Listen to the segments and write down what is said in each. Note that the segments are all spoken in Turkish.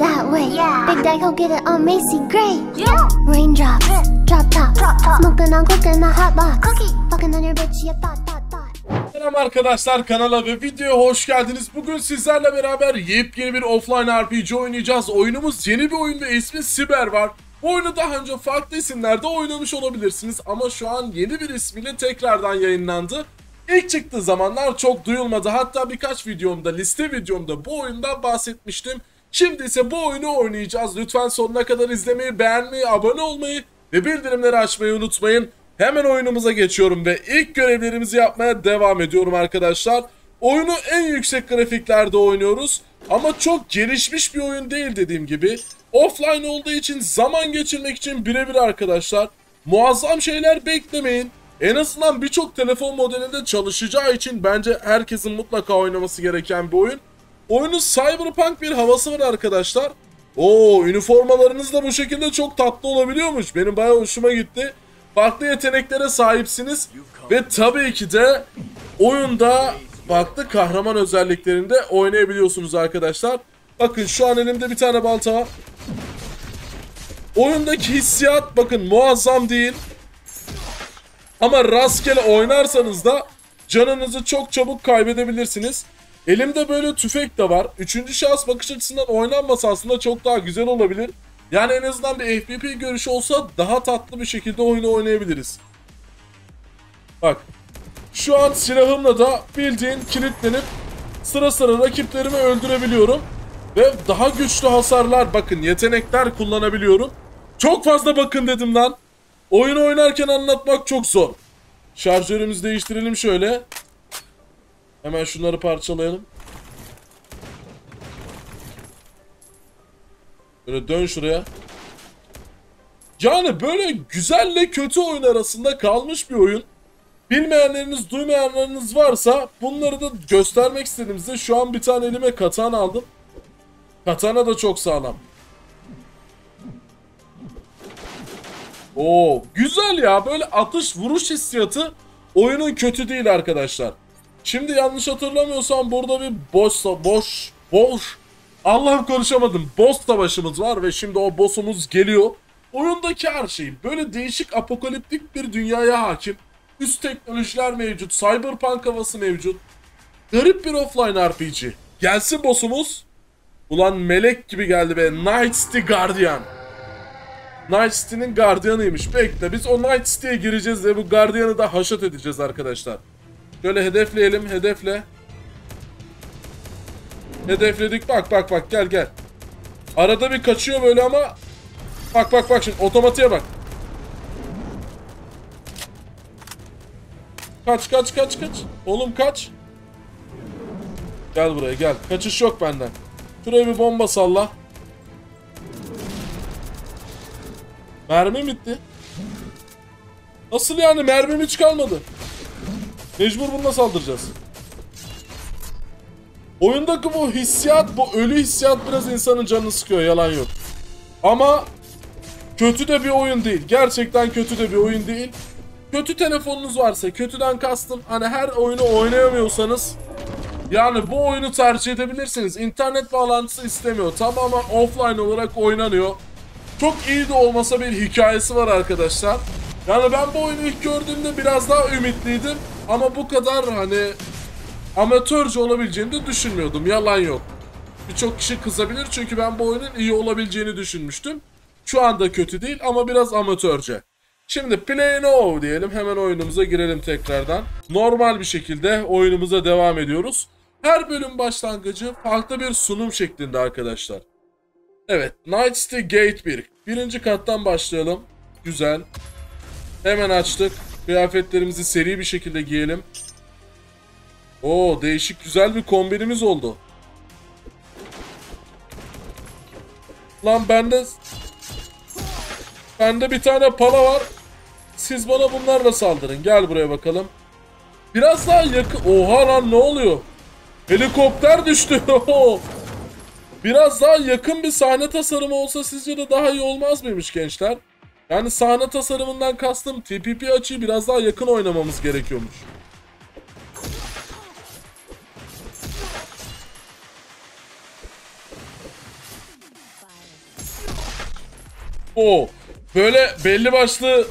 that way. Yeah. Big Daddy go get it on Macy Gray. Yeah. Raindrops, drop top, Drop top. smoking on cooking a hot box. Cookie. Fucking on your bitch, you thought, thought. Selam arkadaşlar kanala ve videoya hoş geldiniz. Bugün sizlerle beraber yepyeni bir offline RPG oynayacağız. Oyunumuz yeni bir oyun ve ismi Siber var. Bu oyunu daha önce farklı isimlerde oynamış olabilirsiniz ama şu an yeni bir ismiyle tekrardan yayınlandı. İlk çıktığı zamanlar çok duyulmadı. Hatta birkaç videomda, liste videomda bu oyundan bahsetmiştim. Şimdi ise bu oyunu oynayacağız. Lütfen sonuna kadar izlemeyi, beğenmeyi, abone olmayı ve bildirimleri açmayı unutmayın. Hemen oyunumuza geçiyorum ve ilk görevlerimizi yapmaya devam ediyorum arkadaşlar. Oyunu en yüksek grafiklerde oynuyoruz ama çok gelişmiş bir oyun değil dediğim gibi. Offline olduğu için zaman geçirmek için birebir arkadaşlar. Muazzam şeyler beklemeyin. En azından birçok telefon modelinde çalışacağı için bence herkesin mutlaka oynaması gereken bir oyun. Oyunun cyberpunk bir havası var arkadaşlar. Oo, üniformalarınız da bu şekilde çok tatlı olabiliyormuş. Benim bayağı hoşuma gitti. Farklı yeteneklere sahipsiniz ve tabii ki de oyunda farklı kahraman özelliklerinde oynayabiliyorsunuz arkadaşlar. Bakın şu an elimde bir tane balta var. Oyundaki hissiyat bakın muazzam değil. Ama rastgele oynarsanız da canınızı çok çabuk kaybedebilirsiniz. Elimde böyle tüfek de var. Üçüncü şahıs bakış açısından oynanmasa aslında çok daha güzel olabilir. Yani en azından bir FPP görüşü olsa daha tatlı bir şekilde oyunu oynayabiliriz. Bak. Şu an silahımla da bildiğin kilitlenip sıra sıra rakiplerimi öldürebiliyorum. Ve daha güçlü hasarlar bakın yetenekler kullanabiliyorum. Çok fazla bakın dedim lan. Oyunu oynarken anlatmak çok zor. Şarjörümüzü değiştirelim şöyle. Hemen şunları parçalayalım. Böyle dön şuraya. Yani böyle güzelle kötü oyun arasında kalmış bir oyun. Bilmeyenleriniz, duymayanlarınız varsa bunları da göstermek istediğimizde şu an bir tane elime katana aldım. Katana da çok sağlam. Oo, güzel ya. Böyle atış vuruş hissiyatı oyunun kötü değil arkadaşlar. Şimdi yanlış hatırlamıyorsam burada bir boss boş boş Allah'ım konuşamadım. Boss savaşımız var ve şimdi o boss'umuz geliyor. Oyundaki her şey böyle değişik apokaliptik bir dünyaya hakim. Üst teknolojiler mevcut. Cyberpunk havası mevcut. Garip bir offline RPG. Gelsin boss'umuz. Ulan melek gibi geldi be. Night City Guardian. Night City'nin gardiyanıymış. Bekle biz o Night City'ye gireceğiz ve bu gardiyanı da haşat edeceğiz arkadaşlar. Şöyle hedefleyelim. Hedefle. Hedefledik. Bak bak bak gel gel. Arada bir kaçıyor böyle ama. Bak bak bak şimdi otomatiğe bak. Kaç kaç kaç kaç. Oğlum kaç. Gel buraya gel. Kaçış yok benden. Şuraya bir bomba salla. Mermi bitti. Nasıl yani mermim hiç kalmadı. Mecbur bununla saldıracağız. Oyundaki bu hissiyat, bu ölü hissiyat biraz insanın canını sıkıyor yalan yok. Ama kötü de bir oyun değil. Gerçekten kötü de bir oyun değil. Kötü telefonunuz varsa, kötüden kastım hani her oyunu oynayamıyorsanız yani bu oyunu tercih edebilirsiniz. İnternet bağlantısı istemiyor. Tamamen offline olarak oynanıyor. Çok iyi de olmasa bir hikayesi var arkadaşlar. Yani ben bu oyunu ilk gördüğümde biraz daha ümitliydim. Ama bu kadar hani amatörce olabileceğini de düşünmüyordum. Yalan yok. Birçok kişi kızabilir çünkü ben bu oyunun iyi olabileceğini düşünmüştüm. Şu anda kötü değil ama biraz amatörce. Şimdi play now diyelim hemen oyunumuza girelim tekrardan. Normal bir şekilde oyunumuza devam ediyoruz. Her bölüm başlangıcı farklı bir sunum şeklinde arkadaşlar. Evet Night City Gate 1. Birinci kattan başlayalım. Güzel. Hemen açtık. Kıyafetlerimizi seri bir şekilde giyelim. Oo değişik güzel bir kombinimiz oldu. Lan bende bende bir tane pala var. Siz bana bunlarla saldırın. Gel buraya bakalım. Biraz daha yakın. Oha lan ne oluyor? Helikopter düştü. Biraz daha yakın bir sahne tasarımı olsa sizce de daha iyi olmaz mıymış gençler? Yani sahne tasarımından kastım TPP açıyı biraz daha yakın oynamamız gerekiyormuş. Oo. Böyle belli başlı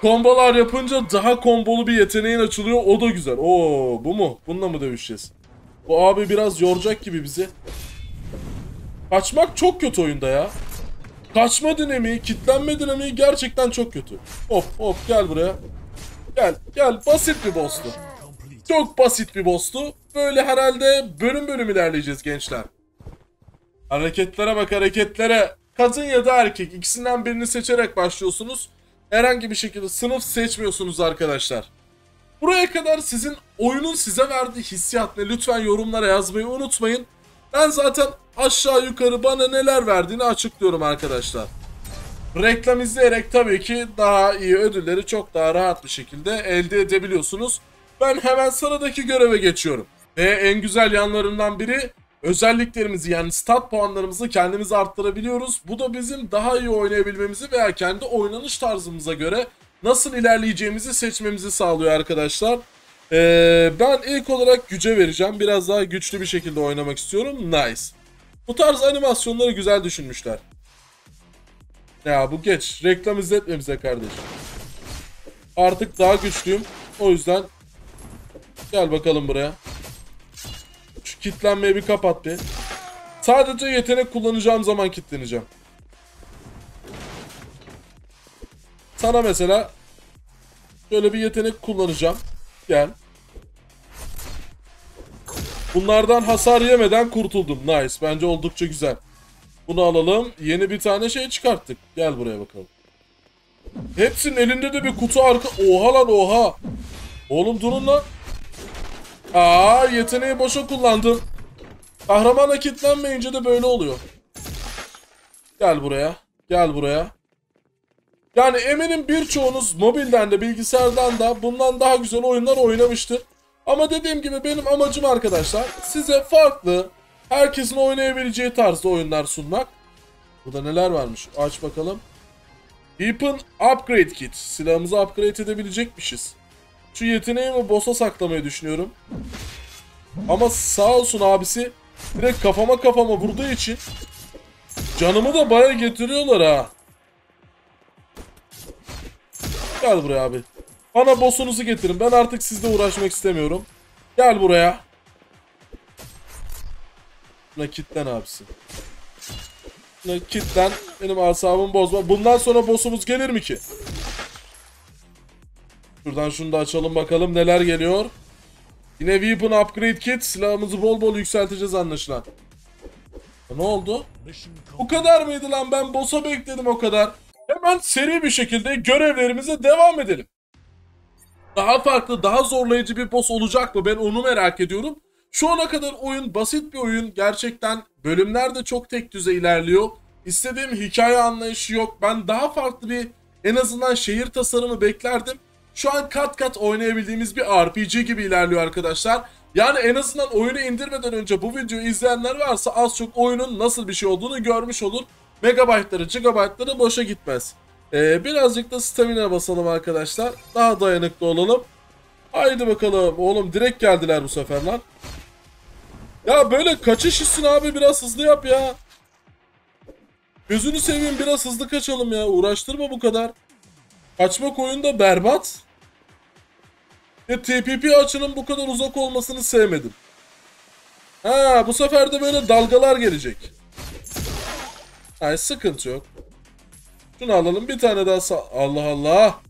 kombolar yapınca daha kombolu bir yeteneğin açılıyor. O da güzel. Oo bu mu? Bununla mı dövüşeceğiz? Bu abi biraz yoracak gibi bizi. Kaçmak çok kötü oyunda ya. Kaçma dinamiği, kitlenme dinamiği gerçekten çok kötü. Hop hop gel buraya. Gel gel basit bir boss'tu. Çok basit bir boss'tu. Böyle herhalde bölüm bölüm ilerleyeceğiz gençler. Hareketlere bak hareketlere. Kadın ya da erkek ikisinden birini seçerek başlıyorsunuz. Herhangi bir şekilde sınıf seçmiyorsunuz arkadaşlar. Buraya kadar sizin oyunun size verdiği hissiyat ne? Lütfen yorumlara yazmayı unutmayın. Ben zaten aşağı yukarı bana neler verdiğini açıklıyorum arkadaşlar. Reklam izleyerek tabii ki daha iyi ödülleri çok daha rahat bir şekilde elde edebiliyorsunuz. Ben hemen sıradaki göreve geçiyorum. Ve en güzel yanlarından biri özelliklerimizi yani stat puanlarımızı kendimiz arttırabiliyoruz. Bu da bizim daha iyi oynayabilmemizi veya kendi oynanış tarzımıza göre nasıl ilerleyeceğimizi seçmemizi sağlıyor arkadaşlar. Ee, ben ilk olarak güce vereceğim. Biraz daha güçlü bir şekilde oynamak istiyorum. Nice. Bu tarz animasyonları güzel düşünmüşler. Ya bu geç. Reklam izletme bize kardeşim. Artık daha güçlüyüm. O yüzden gel bakalım buraya. Şu kitlenmeyi bir kapat bir. Sadece yetenek kullanacağım zaman kitleneceğim. Sana mesela şöyle bir yetenek kullanacağım. Gel. Bunlardan hasar yemeden kurtuldum. Nice. Bence oldukça güzel. Bunu alalım. Yeni bir tane şey çıkarttık. Gel buraya bakalım. Hepsinin elinde de bir kutu arka... Oha lan oha. Oğlum durun lan. Aa yeteneği boşa kullandım. Kahramana kilitlenmeyince de böyle oluyor. Gel buraya. Gel buraya. Yani eminim birçoğunuz mobilden de bilgisayardan da bundan daha güzel oyunlar oynamıştır. Ama dediğim gibi benim amacım arkadaşlar size farklı, herkesin oynayabileceği tarzda oyunlar sunmak. Burada neler varmış? Aç bakalım. Weapon Upgrade Kit. Silahımızı upgrade edebilecekmişiz. Şu yeteneğimi boss'a saklamayı düşünüyorum. Ama sağ olsun abisi direkt kafama kafama vurduğu için canımı da baya getiriyorlar ha. Gel buraya abi. Bana boss'unuzu getirin. Ben artık sizle uğraşmak istemiyorum. Gel buraya. Buna kitlen abisi. Buna kitlen. Benim asabımı bozma. Bundan sonra boss'umuz gelir mi ki? Şuradan şunu da açalım bakalım neler geliyor. Yine Weapon Upgrade Kit. Silahımızı bol bol yükselteceğiz anlaşılan. Ne oldu? Bu kadar mıydı lan? Ben boss'a bekledim o kadar. Hemen seri bir şekilde görevlerimize devam edelim. Daha farklı, daha zorlayıcı bir boss olacak mı? Ben onu merak ediyorum. Şu ana kadar oyun basit bir oyun. Gerçekten bölümler de çok tek düze ilerliyor. İstediğim hikaye anlayışı yok. Ben daha farklı bir en azından şehir tasarımı beklerdim. Şu an kat kat oynayabildiğimiz bir RPG gibi ilerliyor arkadaşlar. Yani en azından oyunu indirmeden önce bu videoyu izleyenler varsa az çok oyunun nasıl bir şey olduğunu görmüş olur. Megabaytları, gigabaytları boşa gitmez. Ee, birazcık da stamina basalım arkadaşlar. Daha dayanıklı olalım. Haydi bakalım. Oğlum direkt geldiler bu sefer lan. Ya böyle kaçış hissin abi biraz hızlı yap ya. Gözünü seveyim biraz hızlı kaçalım ya. Uğraştırma bu kadar. Kaçmak oyunda berbat. Ya TPP açının bu kadar uzak olmasını sevmedim. Ha bu sefer de böyle dalgalar gelecek. Ay sıkıntı yok. Şunu alalım bir tane daha sal- Allah Allah.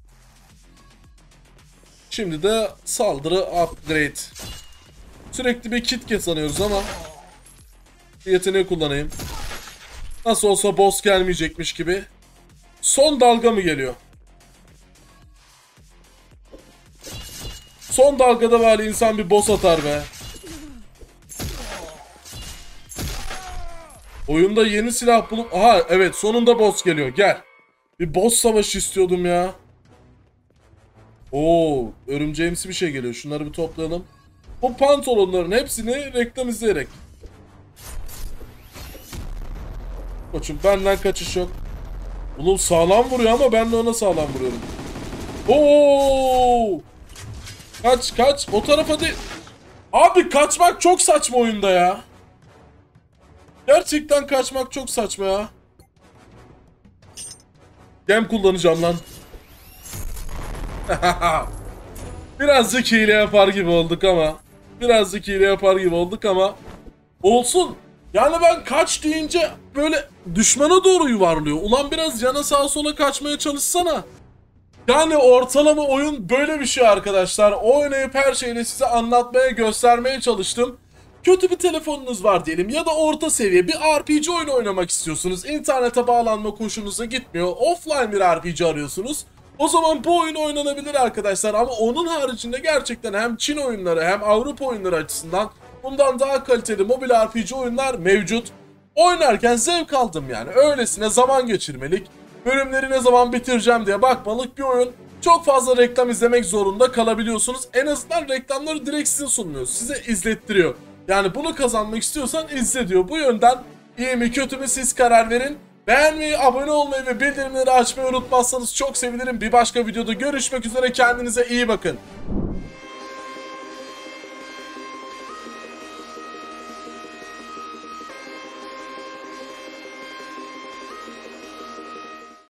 Şimdi de saldırı upgrade. Sürekli bir kit kazanıyoruz ama yeteneği kullanayım. Nasıl olsa boss gelmeyecekmiş gibi. Son dalga mı geliyor? Son dalgada bari insan bir boss atar be. Oyunda yeni silah bulup... Aha evet sonunda boss geliyor gel. Bir boss savaşı istiyordum ya. Oo, örümceğimsi bir şey geliyor. Şunları bir toplayalım. Bu pantolonların hepsini reklam izleyerek. Koçum benden kaçış yok. Oğlum sağlam vuruyor ama ben de ona sağlam vuruyorum. Oo! Kaç kaç o tarafa değil. Abi kaçmak çok saçma oyunda ya. Gerçekten kaçmak çok saçma ya. Gem kullanacağım lan. Birazcık hile yapar gibi olduk ama. Birazcık hile yapar gibi olduk ama. Olsun. Yani ben kaç deyince böyle düşmana doğru yuvarlıyor. Ulan biraz yana sağa sola kaçmaya çalışsana. Yani ortalama oyun böyle bir şey arkadaşlar. Oynayıp her şeyini size anlatmaya, göstermeye çalıştım. Kötü bir telefonunuz var diyelim ya da orta seviye bir RPG oyunu oynamak istiyorsunuz. İnternete bağlanma koşunuza gitmiyor. Offline bir RPG arıyorsunuz. O zaman bu oyun oynanabilir arkadaşlar ama onun haricinde gerçekten hem Çin oyunları hem Avrupa oyunları açısından bundan daha kaliteli mobil RPG oyunlar mevcut. Oynarken zevk aldım yani. Öylesine zaman geçirmelik, bölümleri ne zaman bitireceğim diye bakmalık bir oyun. Çok fazla reklam izlemek zorunda kalabiliyorsunuz. En azından reklamları direkt size sunmuyor. Size izlettiriyor. Yani bunu kazanmak istiyorsan izle diyor. Bu yönden iyi mi kötü mü siz karar verin. Beğenmeyi, abone olmayı ve bildirimleri açmayı unutmazsanız çok sevinirim. Bir başka videoda görüşmek üzere. Kendinize iyi bakın.